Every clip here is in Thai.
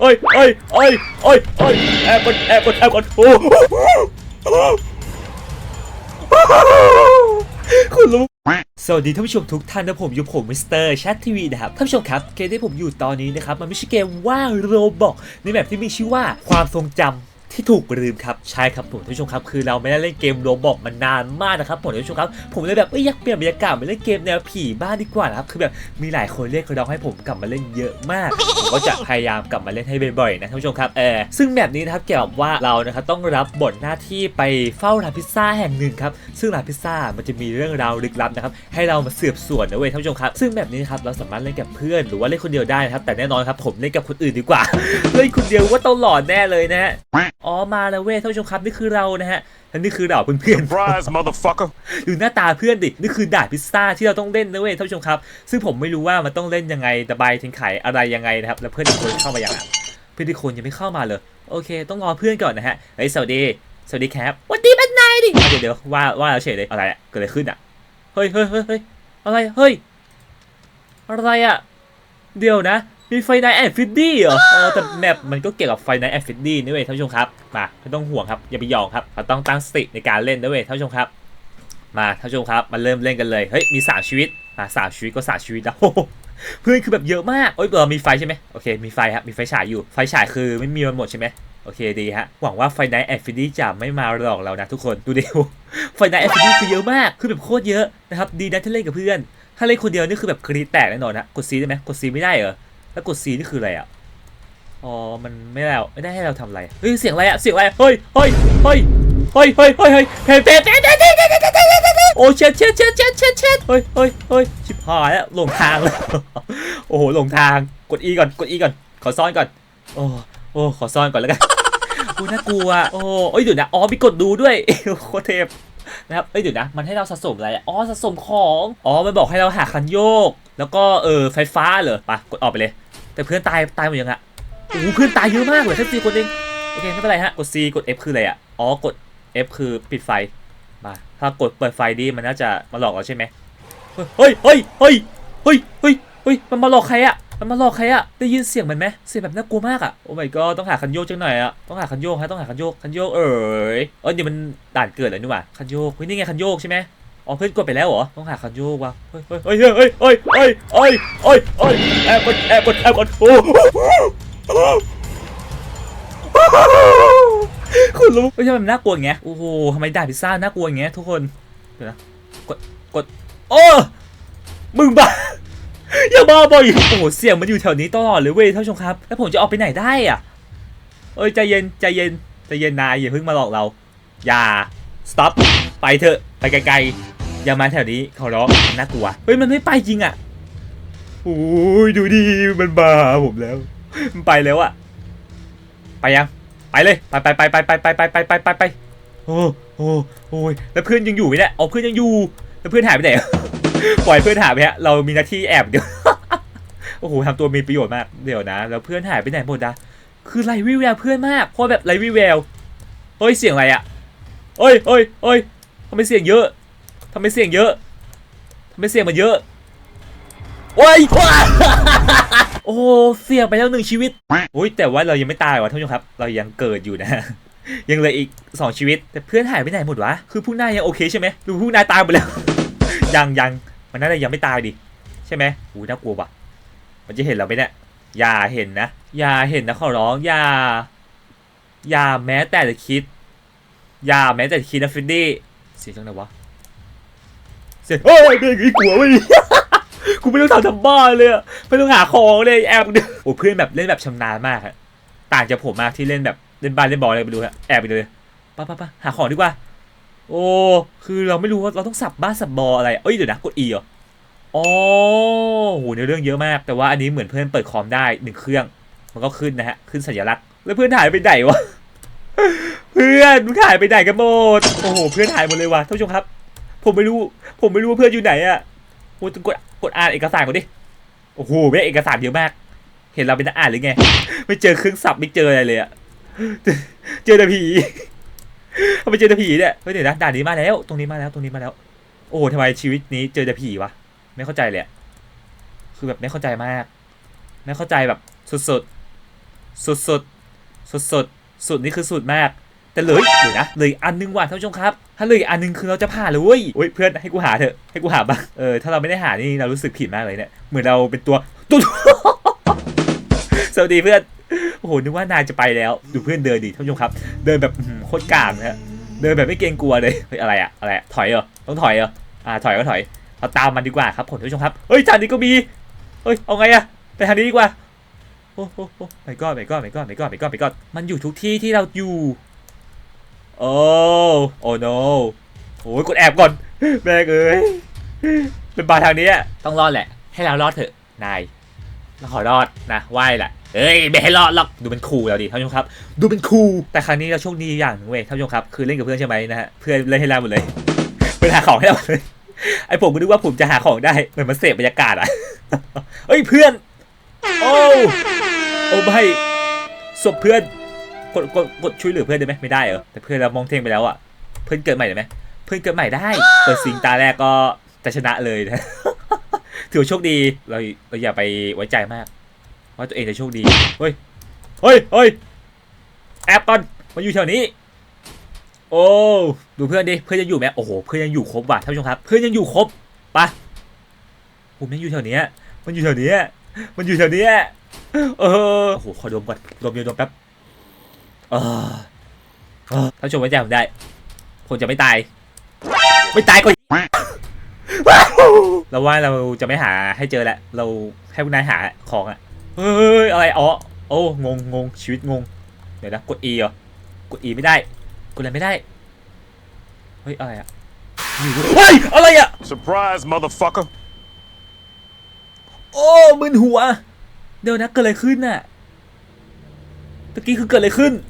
เอ้ยเอ้ยเอ้ยเอ้ยเอ้ยแอบกดแอบกดแอบกดโอ้คุณรู้สวัสดีท่านผู้ชมทุกท่านนะผมอยู่ผมมิสเตอร์แชททีวีนะครับท่านผู้ชมครับเกมที่ผมอยู่ตอนนี้นะครับมันไม่ใช่เกมว่าโรบอกในแบบที่มีชื่อว่าความทรงจำ ที่ถูกลืมครับใช่ครับผมท่านผู้ชมครับคือเราไม่ได้เล่นเกมโรบอกมานานมากนะครับผมท่านผู้ชมครับผมเลยแบบเอ้ยอยากเปลี่ยนบรรยากาศมาเล่นเกมแนวผีบ้างดีกว่านะครับคือแบบมีหลายคนเรียกร้องให้ผมกลับมาเล่นเยอะมากผมก็จะพยายามกลับมาเล่นให้บ่อยๆนะท่านผู้ชมครับเออซึ่งแบบนี้นะครับเกี่ยวกับว่าเรานะครับต้องรับบทหน้าที่ไปเฝ้าร้านพิซซ่าแห่งหนึ่งครับซึ่งร้านพิซซ่ามันจะมีเรื่องราวลึกลับนะครับให้เรามาสืบสวนนะเว้ยท่านผู้ชมครับซึ่งแบบนี้นครับเราสามารถเล่นกับเพื่อนหรือว่าเล่นคนเดียวได้นะครับแต่แน่นอนครับผมเล่นกับคนอื่นดีกว่าเล่นคนเดียวว่าต้องหลอนแน่เลยนะฮะอ๋อมาแล้วเว้ยท่านผู้ชมครับนี่คือเรานะฮะและนี่คือเราเพื่อน Surprise, motherfucker. ๆดูหน้าตาเพื่อนดินี่คือด่านพิซซ่าที่เราต้องเล่นนะเว้ยท่านผู้ชมครับ ซึ่งผมไม่รู้ว่ามันต้องเล่นยังไงตะไบถึงไขอะไรยังไงนะครับแล้วเพื่อนอีกคนเข้ามาอย่างอะเพื่อนอีกคนยังไม่เข้ามาเลยโอเค ต้องรอเพื่อนก่อนนะฮะเฮ้ยสวัสดีสวัสดีครับสวัสดีเป็นนายดิเดี๋ยวเดี๋ยวว่าว่าแล้วเฉยเลยอะไรอะเกิดอะไรขึ้นอะเฮ้ยเฮ้ยเฮ้ยเฮ้ยอะไรเฮ้ยอะไรอะเดี๋ยวนะ มีไฟไนแอนฟิดดี้เหรอเออแต่แมปมันก็เกี่ยวกับไฟไนแอนฟิดดี้นี่เว้ยท่านผู้ชมครับ มาไม่ต้องห่วงครับอย่าไปยองครับเราต้องตั้งสติในการเล่นด้วยเว้ยท่านผู้ชมครับ มาท่านผู้ชมครับมาเริ่มเล่นกันเลยเฮ้ยมีสามชีวิตมาสามชีวิตก็สามชีวิตแล้วเพื่อนคือแบบเยอะมากเอ้ยเรามีไฟใช่ไหมโอเคมีไฟครับมีไฟฉายอยู่ไฟฉายคือไม่มีมันหมดใช่ไหมโอเคดีฮะหวังว่าไฟไนท์แอนฟิดดี้จะไม่มาหลอกเรานะทุกคนดูดิวไฟไนท์แอนฟิดดี้คือเยอะมากคือแบบโคตรเยอะนะครับดีนะที่เล่นกับเพื่อน ถ้าเล่นคนเดียวนี่คือแบบกรีดแตกแน่นอนฮะกดซีได้ไหมกดซีไม่ได้เหรอ แล้วกด C นี่คืออะไรอะ อ๋อ มันไม่แล้วไม่ได้ให้เราทำอะไร เฮ้ย เสียงอะไรอะ เสียงอะไร เฮ้ย เฮ้ย เฮ้ย เฮ้ย เฮ้ย เฮ้ย เฮ้ยเพย์เพย์เพย์เพยเฮ้ย์เพย์เพย์โอ้เช็ดเช็ดเช็ดเช็ดเช็ดเช็ดเฮ้ยเฮ้ยเฮ้ยชิบหายแล้วหลงทางแล้ว โอ้โห หลงทาง กด E ก่อน กด E ก่อน ขอซ่อนก่อน โอ้ โอ้ ขอซ่อนก่อนแล้วกันกูน่ากลัว โอ้ยเดี๋ยวนะ อ๋อมีกดดูด้วยโคเทปนะครับ เอ้ยเดี๋ยวนะ มันให้เราสะสมอะไร อ๋อ สะสมของ อ๋อ มันบอกให้เราหาคันโยก แล้วก็เออไฟฟ้าเหรอไปกดออกไปเลย แต่เพื่อนตายตายหมดยังอะโอ้เพื่อนตายเยอะมากเลยแค่สี่คนเองโอเคไม่เป็นไรฮะกด C กด F คืออะไรอะอ๋อกด F คือปิดไฟมาถ้ากดเปิดไฟดีมันน่าจะมาหลอกเราใช่ไหมเฮ้ยเฮ้ยเฮ้ยเฮ้ยเฮ้ยเฮ้ยมันมาหลอกใครอะมันมาหลอกใครอะได้ยินเสียงมันไหมเสียงแบบน่ากลัวมากอะโอ้ my god ต้องหาคันโยกจังหน่อยอะต้องหาคันโยกฮะต้องหาคันโยกคันโยกเอ๋ยเออเดี๋ยวมันด่านเกิดเลยนี่หว่าคันโยกเฮ้ยนี่ไงคันโยกใช่ไหม อ๋อเพื่อนกดไปแล้วเหรอ ต้องหาคันโยกวะเฮ้ยเฮ้ยเฮ้ยเฮ้ยเฮ้ยเฮ้ยเฮ้ยเฮ้ยเฮ้ยแอบกดแอบกดแอบกดโอ้คุณรู้ไม่ใช่มันน่ากลัวอย่างเงี้ยโอ้โหทำไมด่าพิซซ่าน่ากลัวอย่างเงี้ยทุกคนเดี๋ยวนะกดกดโอ้มึงบ้าอย่าบ้าบอยโอ้โหเสียงมันอยู่แถวนี้ตลอดเลยเว้ยท่านผู้ชมครับ แล้วผมจะออกไปไหนได้อะเอ้ยใจเย็นใจเย็นใจเย็นนายอย่าเพิ่งมาหลอกเรา อย่า stop ไปเถอะไปไกลๆอย่ามาแถวนี้เขอร้องน่ากลัวเฮ้ยมันไม่ไปจริงอะโอ้ยดูดิมันบ้าผมแล้ว มันไปแล้วอะ ไปยังไปเลยไปไปไปไปไปไปไปไปไปไปไปโอ้โอ้โอ้ยแล้วเพื่อนยังอยู่ไหมเนี่ยเอ๋อเพื่อนยังอยู่แล้วเพื่อนหายไปไหนปล่อยเพื่อนหายไปฮะเรามีหน้าที่แอบเดี๋ยวโอ้โหทำตัวมีประโยชน์มากเดี๋ยวนะ แล้วเพื่อนหายไปไหนหมดอะคือไรวิแววเพื่อนมากเพราะแบบไรวิแววเฮ้ยเสียงอะไรอะเฮ้ยเฮ้ยเฮ้ย ทำไมเสี่ยงเยอะทำไมเสี่ยงเยอะทำไมเสี่ยงมันเยอะ โอ้ยโอ้เสี่ยงไปแล้วหนึ่งชีวิตโอ้ยแต่ว่าเรายังไม่ตายวะท่านผู้ชมครับ เรายังเกิดอยู่นะยังเหลืออีกสองชีวิต แต่เพื่อนหายไปไหนหมดวะ คือผู้นายยังโอเคใช่ไหมหรือผู้นายตายหมดแล้ว ยังยังมันน่าจะยังไม่ตายดิใช่ไหมอู้น่ากลัวว่ะ มันจะเห็นเราไหมเนี่ยอย่าเห็นนะ อย่าเห็นนะขอร้องอย่าอย่าแม้แต่จะคิด อย่าแม้แต่จะคิดนะฟินดี้ เสียงจังไหนวะ เสียงเฮ้ยเด็กอีกลัวเว้ยกูไม่ต้องทำทำบ้าเลยอะไม่ต้องหาของเลยแอบดูโอ้เพื่อนแบบเล่นแบบชำนาญมากฮะต่างจากผมมากที่เล่นแบบเล่นบ้านเล่นบอลอะไรไปดูฮะแอบไปเลยป้าป้าป้าหาของดีกว่า โอ้คือเราไม่รู้ว่าเราต้องสับบ้านสับบอลอะไรเอ้ยเดี๋ยวนะกด E เหรออ๋อโหในเรื่องเยอะมาก แต่ว่าอันนี้เหมือนเพื่อนเปิดคอมได้หนึ่งเครื่อง มันก็ขึ้นนะฮะขึ้นสัญลักษณ์แล้วเพื่อนหายไปไหนวะ พื่อนมึงหายไปไหนกันหมดโอ้โหเพื่อนหายหมดเลยว่ะท่านผู้ชมครับ ผมไม่รู้ ผมไม่รู้ว่าเพื่อนอยู่ไหนอะโอ้ยต้องกดกดอ่านเอกสารก่อนดิโอ้โหไม่เอกสารเยอะมาก เห็นเราเป็นนักอ่านหรือไง ไม่เจอเครื่องสับไม่เจออะไรเลยอะเจอแต่ผีทำไมเจอแต่ผีเนี่ยเฮ้ยเดี๋ยวนะด่านนี้มาแล้ว ตรงนี้มาแล้วตรงนี้มาแล้ว โอ้ทำไมชีวิตนี้เจอแต่ผีวะไม่เข้าใจเลยคือแบบไม่เข้าใจมาก ไม่เข้าใจแบบสุดสุดสุดสุดสุดๆสุดนี่คือสุดมาก แต่เหลยเดี๋ยวนะเหลยอันนึงว่ะท่านผู้ชมครับ ถ้าเหลยอันนึงคือเราจะผ่านเลยเว้ยโอ้ยเพื่อนให้กูหาเถอะให้กูหาบ้างเออถ้าเราไม่ได้หานี่เรารู้สึกผิดมากเลยเนี่ยเหมือนเราเป็นตัวตัวสวัสดีเพื่อนโอ้โหนึกว่านายจะไปแล้วดูเพื่อนเดินดิท่านผู้ชมครับ เดินแบบอื้อหือโคตรกลางนะฮะเดินแบบไม่เกรงกลัวเลยเฮ้ยอะไรอะอะไรอะถอยเหรอต้องถอยเหรออ่าถอยก็ถอยเราตามมันดีกว่าครับผมท่านผู้ชมครับเฮ้ยจานนี้ก็มีเฮ้ยเอาไงอะไปทางนี้ดีกว่าโอ้โหโอ้ไม่ก็ไม่ก็ไม่ก็ไม่ก็ไม่ก็ไม่ก็มันอยู่ทุกที่ที่เราอยู่ โอ้โอ้ no โอ้ยกดแอบก่อนแม่งเอ้ยเป็นบาร์ทางนี้ต้องรอดแหละ ให้เรารอดเถอะนายเราขอรอดนะไหวแหละเอ้ยไม่ให้รอดหรอกดูเป็นครูแล้วดิท่านผู้ชมครับ ดูเป็นครูแต่ครั้งนี้เราโชคดีอย่างหนึงเว้ยท่านผู้ชมครับคือเล่นกับเพื่อนใช่ไหมนะฮะเพื่อนเล่นให้เราหมดเลยเพื่อนหาของให้เราเลยไอผมก็นึกว่าผมจะหาของได้เหมือนมาเสพบรรยากาศอะเอ้ยเพื่อน โอ้โอ้ไม่ศพเพื่อน กดกดกดช่วยเหลือเพื่อนได้ไหมไม่ได้เหรอแต่เพื่อนเรามองเท่งไปแล้วอะเพื่อนเกิดใหม่ได้ไหมเพื่อนเกิดใหม่ได้เปิดสิงตาแรกก็จะชนะเลยนะถือว่าโชคดีเราเราอย่าไปไว้ใจมาก ว่าตัวเองจะโชคดีเฮ้ยเฮ้ยเฮ้ยแอบก่อนมาอยู่แถวนี้ โอ้ดูเพื่อนดิเพื่อนยังอยู่ไหมโอ้โหเพื่อนยังอยู่ครบว่ะท่านผู้ชมครับ เพื่อนยังอยู่ครบไปะผมยังอยู่แถวเนี้ยมันอยู่แถวเนี้ยมันอยู่แถวเนี้ยเออโอ้โหขอดมก่อนดมยาดมแป๊บเออเออ ท่านผู้ชมไว้ใจผมได้ผมจะไม่ตาย ไม่ตายก็เราว่าเราจะไม่หาให้เจอแหละ เราให้พวกนายหาของอะเฮ้ยอะไรอ๋อโอ้งงงงชีวิตงง เดี๋ยวนะกด E เหรอกด E ไม่ได้ กดอะไรไม่ได้ เฮ้ยอะไรอะอยู่ด้วยเฮ้ยอะไรอะ Surprise, motherfucker. โอ้มึนหัว เดี๋ยวนะเกิดอะไรขึ้นน่ะตะกี้คือเกิดอะไรขึ้นต้อง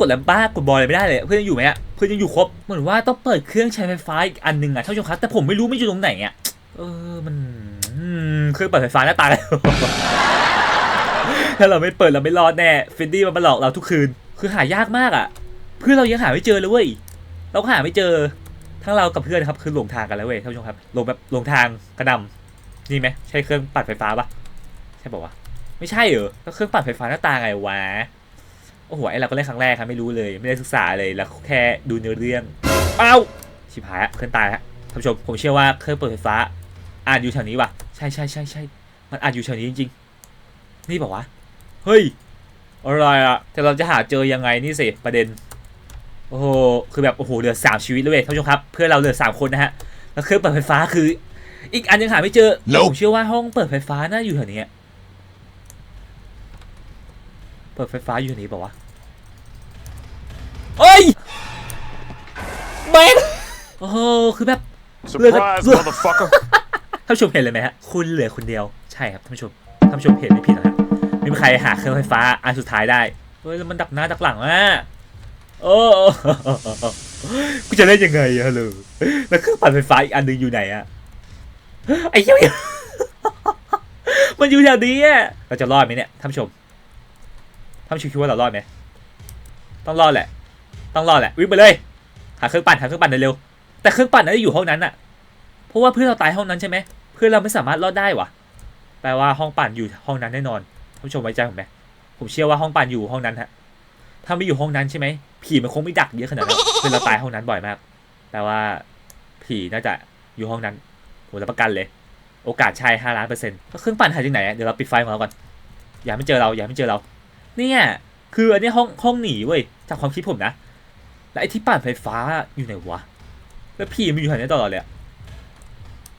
กดแลมป้ากดบอลอะไรไม่ได้เลย เพื่อนยังอยู่ไหมอะเพื่อนยังอยู่ครบเหมือนว่าต้องเปิดเครื่องใช้ไฟฟ้าอีกอันหนึ่งอะท่านผู้ชมครับแต่ผมไม่รู้ไม่อยู่ตรงไหนอะเออมันเครื่องเปิดไฟฟ้าหน้าตาเลยถ้าเราไม่เปิดเราไม่รอดแน่ฟินดี้มันมาหลอกเราทุกคืน คือหายากมากอะเพื่อนเรายังหาไม่เจอเลยเว้ยเราก็หาไม่เจอทั้งเรากับเพื่อนครับคือหลงทางกันแล้วเว้ยท่านผู้ชมครับหลงแบบหลงทางกระหนำนี่ไหมใช่เครื่องปั่นไฟฟ้าปะใช่ป่าวะไม่ใช่เหรอก็เครื่องปั่นไฟฟ้าหน้าตาไงวะ โอ้โหไอเราก็เล่นครั้งแรกครับไม่รู้เลย ไม่ได้ศึกษาเลยแล้วแค่ดูเนื้อเรื่องเอ้าชิบหายละเครื่องตายฮะท่านผู้ชมผมเชื่อว่าเครื่องเปิดไฟฟ้าอาจอยู่แถวนี้ว่ะใช่ใช่ใช่ใช่มันอาจอยู่แถวนี้จริงๆ นี่บอกวะเฮ้ยอะไรอะแต่เราจะหาเจอยังไงนี่สิประเด็นโอ้โหคือแบบโอ้โหเหลือสามชีวิตเลยเว้ยท่านผู้ชมครับเพื่อนเราเหลือสามคนนะฮะแล้วเครื่องเปิดไฟฟ้าคือ อีกอันยังหาไม่เจอแต่ Nope ผมเชื่อว่าห้องเปิดไฟฟ้าน่าอยู่แถวนี้อะเปิดไฟฟ้าอยู่แถวนี้เปล่าวะ แมนโอ้โหคือแบบ Surprise, Look. motherfucker. ท่านผู้ชมเห็นเลยไหมฮะ คุณเหลือคนเดียว ใช่ครับท่านผู้ชม ท่านผู้ชมเห็นไม่ผิดนะฮะไม่มีใครหาเครื่องไฟฟ้าอันสุดท้ายได้ เฮ้ยแล้วมันดักหน้าดักหลังอะโอ้กูจะเล่นยังไงอะเลยแล้วเครื่องปั่นไฟฟ้าอีกอันหนึงอยู่ไหนอะไอ้เหี้ยมันอยู่แถวนี้อะเราจะรอดไหมเนี่ยท่านผู้ชมท่านผู้ชมคิดว่าเรารอดไหมต้องรอดแหละ ต้องรอดแหละวิ่งไปเลย หาเครื่องปั่นหาเครื่องปั่นเร็วๆแต่เครื่องปั่นน่าจะอยู่ห้องนั้นอะเพราะว่าเพื่อนเราตายห้องนั้นใช่ไหมเพื่อนเราไม่สามารถรอดได้วะแปลว่าห้องปั่นอยู่ห้องนั้นแน่นอนท่านผู้ชมไว้ใจผมไหมผมเชื่อว่าห้องปั่นอยู่ห้องนั้นฮะถ้าไม่อยู่ห้องนั้นใช่ไหมผีมันคงไม่ดักเยอะขนาดนั้นเพื่อนเราตายห้องนั้นบ่อยมากแปลว่าผีน่าจะอยู่ห้องนั้นผมรับประกันเลย โอกาสใช่ห้าล้านเปอร์เซ็นต์เครื่องปั่นหายจากไหนเดี๋ยวเราปิดไฟของเราก่อนอย่าไม่เจอเราอย่าไม่เจอเรา เนี่ย คืออันนี้ห้องห้องหนีเว้ยจากความคิดผมนะ แล้วไอ้ที่ปั่นไฟฟ้าอยู่ไหนวะ แล้วผีมันอยู่แถวนี้ตลอดเลย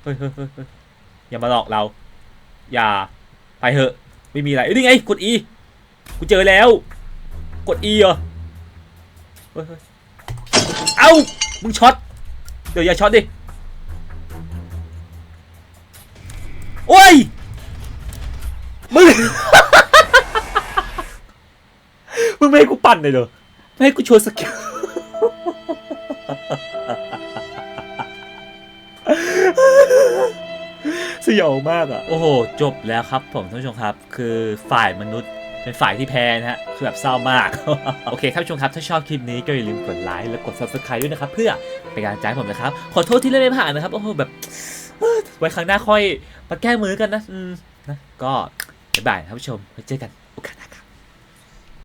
เฮ้ยเฮ้ยเฮ้ยอย่ามาหลอกเรา อย่า ไปเถอะ ไม่มีอะไรเอ้ยนี่ไง กด E กูเจอแล้ว กด E เหรอ เฮ้ยเฮ้ยเอ้า มึงช็อต เดี๋ยวอย่าช็อตดิ โอ้ย มึง มึงไม่ให้กูปั่นเลยเหรอ ไม่ให้กูโชว์สกิล สยองมากอะ โอ้โห จบแล้วครับผมท่านผู้ชมครับ คือฝ่ายมนุษย์เป็นฝ่ายที่แพ้นะฮะ คือแบบเศร้ามาก โอเคครับผู้ชมครับ ถ้าชอบคลิปนี้ก็อย่าลืมกดไลค์และกด subscribe ด้วยนะครับ เพื่อเป็นกำลังใจให้ผมนะครับ ขอโทษที่เล่นไม่ผ่านนะครับ โอ้โห แบบ ไว้ครั้งหน้าค่อยมาแก้มือกันนะ อืมนะ ก็บ๊ายบายนะครับผู้ชมไว้เจอกันโอกาสหน้าครับ